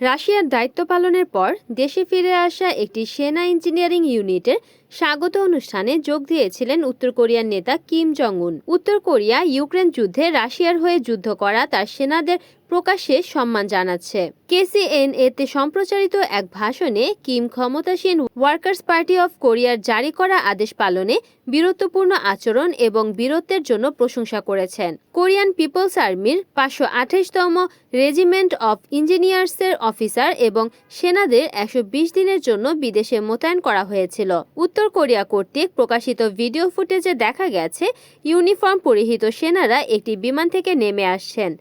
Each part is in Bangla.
রাশিয়ার দায়িত্ব পালনের পর দেশে ফিরে আসা একটি সেনা ইঞ্জিনিয়ারিং ইউনিটের স্বাগত অনুষ্ঠানে যোগ দিয়েছিলেন উত্তর কোরিয়ার নেতা কিম জং উন উত্তর কোরিয়া ইউক্রেন যুদ্ধে রাশিয়ার হয়ে যুদ্ধ করা তার সেনাদের প্রকাশ্যে সম্মান জানাচ্ছে। কেসিএন এতে সম্প্রচারিত এক ভাষণে কিম ক্ষমতাসীন ওয়ার্কার্স পার্টি অফ কোরিয়ার জারি করা আদেশ পালনে বীরত্বপূর্ণ আচরণ এবং বীরত্বের জন্য প্রশংসা করেছেন। কোরিয়ান পিপলস আর্মির পাঁচশো আঠাশতম রেজিমেন্ট অফ ইঞ্জিনিয়ার্সের অফিসার এবং সেনাদের একশো বিশ দিনের জন্য বিদেশে মোতায়েন করা হয়েছিল। উত্তর কোরিয়া কর্তৃক প্রকাশিত ভিডিও ফুটেজে দেখা গেছে, ইউনিফর্ম পরিহিত সেনারা একটি বিমান থেকে নেমে আসছেন।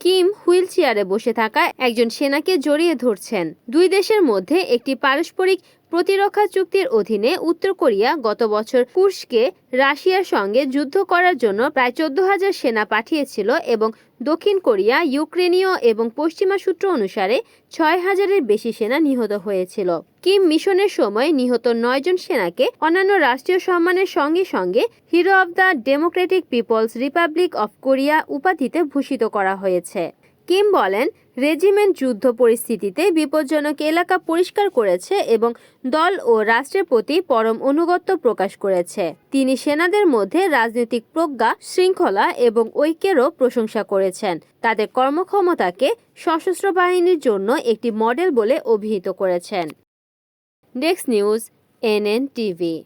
কিম হুইল চেয়ারে বসে থাকা একজন সেনাকে জড়িয়ে ধরছেন। দুই দেশের মধ্যে একটি পারস্পরিক প্রতিরক্ষা চুক্তির অধীনে উত্তর কোরিয়া গত বছর কুর্সকে রাশিয়ার সঙ্গে যুদ্ধ করার জন্য প্রায় চোদ্দ হাজার সেনা পাঠিয়েছিল এবং দক্ষিণ কোরিয়া, ইউক্রেনীয় এবং পশ্চিমা সূত্র অনুসারে ছয় হাজারের বেশি সেনা নিহত হয়েছিল। কিম মিশনের সময় নিহত নয়জন সেনাকে অন্যান্য রাষ্ট্রীয় সম্মানের সঙ্গে সঙ্গে hero of the democratic people's republic of Korea উপাধিতে ভূষিত করা হয়েছে। কিম বলেন, রেজিমেন্ট যুদ্ধ পরিস্থিতিতে বিপজ্জনক এলাকা পরিষ্কার করেছে এবং দল ও রাষ্ট্রের প্রতি পরম অনুগত্য প্রকাশ করেছে। তিনি সেনাদের মধ্যে রাজনৈতিক প্রজ্ঞা, শৃঙ্খলা এবং ঐক্যেরও প্রশংসা করেছেন। তাদের কর্মক্ষমতাকে সশস্ত্র বাহিনীর জন্য একটি মডেল বলে অভিহিত করেছেন। Desk news, NN TV.